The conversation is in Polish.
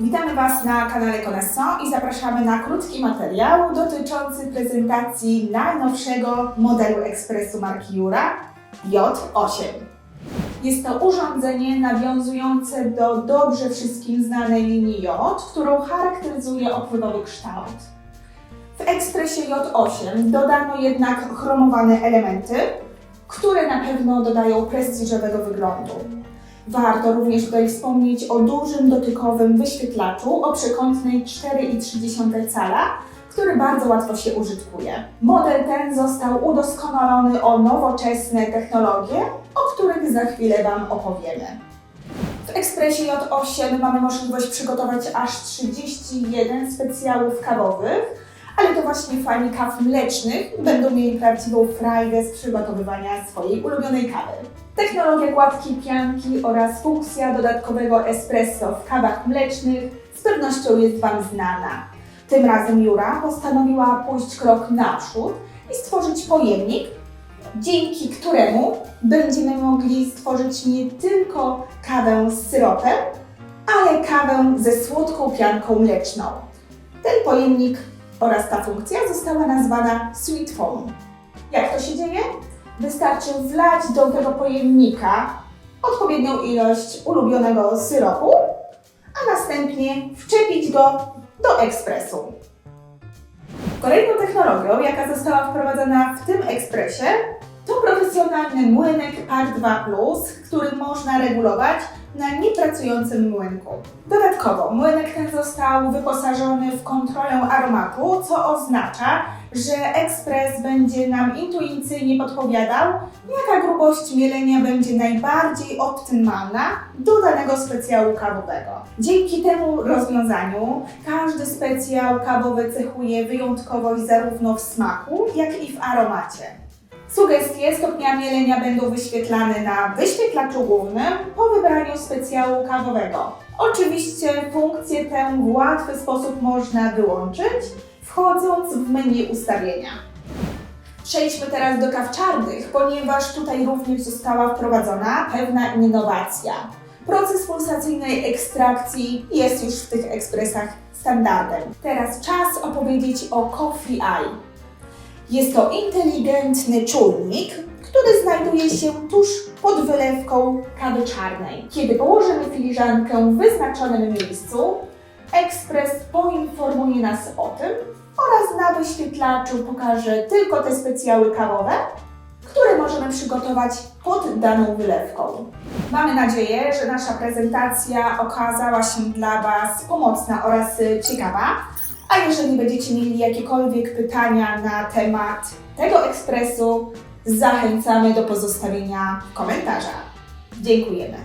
Witamy Was na kanale Connaissant i zapraszamy na krótki materiał dotyczący prezentacji najnowszego modelu ekspresu marki Jura J8. Jest to urządzenie nawiązujące do dobrze wszystkim znanej linii J, którą charakteryzuje opływowy kształt. W ekspresie J8 dodano jednak chromowane elementy, które na pewno dodają prestiżowego wyglądu. Warto również tutaj wspomnieć o dużym dotykowym wyświetlaczu o przekątnej 4,3 cala, który bardzo łatwo się użytkuje. Model ten został udoskonalony o nowoczesne technologie, o których za chwilę Wam opowiemy. W ekspresie J8 mamy możliwość przygotować aż 31 specjałów kawowych, ale to właśnie fani kaw mlecznych będą mieli prawdziwą frajdę z przygotowywania swojej ulubionej kawy. Technologia gładkiej pianki oraz funkcja dodatkowego espresso w kawach mlecznych z pewnością jest Wam znana. Tym razem Jura postanowiła pójść krok naprzód i stworzyć pojemnik, dzięki któremu będziemy mogli stworzyć nie tylko kawę z syropem, ale kawę ze słodką pianką mleczną. Ten pojemnik oraz ta funkcja została nazwana Sweet Foam. Jak to się dzieje? Wystarczy wlać do tego pojemnika odpowiednią ilość ulubionego syropu, a następnie wczepić go do ekspresu. Kolejną technologią, jaka została wprowadzona w tym ekspresie, to profesjonalny młynek PAR 2 Plus, który można regulować na niepracującym młynku. Dodatkowo młynek ten został wyposażony w kontrolę aromatu, co oznacza, że ekspres będzie nam intuicyjnie podpowiadał, jaka grubość mielenia będzie najbardziej optymalna do danego specjału kawowego. Dzięki temu rozwiązaniu każdy specjał kawowy cechuje wyjątkowość zarówno w smaku, jak i w aromacie. Sugestie stopnia mielenia będą wyświetlane na wyświetlaczu głównym po wybraniu specjału kawowego. Oczywiście funkcję tę w łatwy sposób można wyłączyć, wchodząc w menu ustawienia. Przejdźmy teraz do kaw czarnych, ponieważ tutaj również została wprowadzona pewna innowacja. Proces pulsacyjnej ekstrakcji jest już w tych ekspresach standardem. Teraz czas opowiedzieć o Coffee Eye. Jest to inteligentny czujnik, który znajduje się tuż pod wylewką kawy czarnej. Kiedy położymy filiżankę w wyznaczonym miejscu, ekspres poinformuje nas o tym oraz na wyświetlaczu pokaże tylko te specjały kawowe, które możemy przygotować pod daną wylewką. Mamy nadzieję, że nasza prezentacja okazała się dla Was pomocna oraz ciekawa. A jeżeli będziecie mieli jakiekolwiek pytania na temat tego ekspresu, zachęcamy do pozostawienia w komentarzach. Dziękujemy.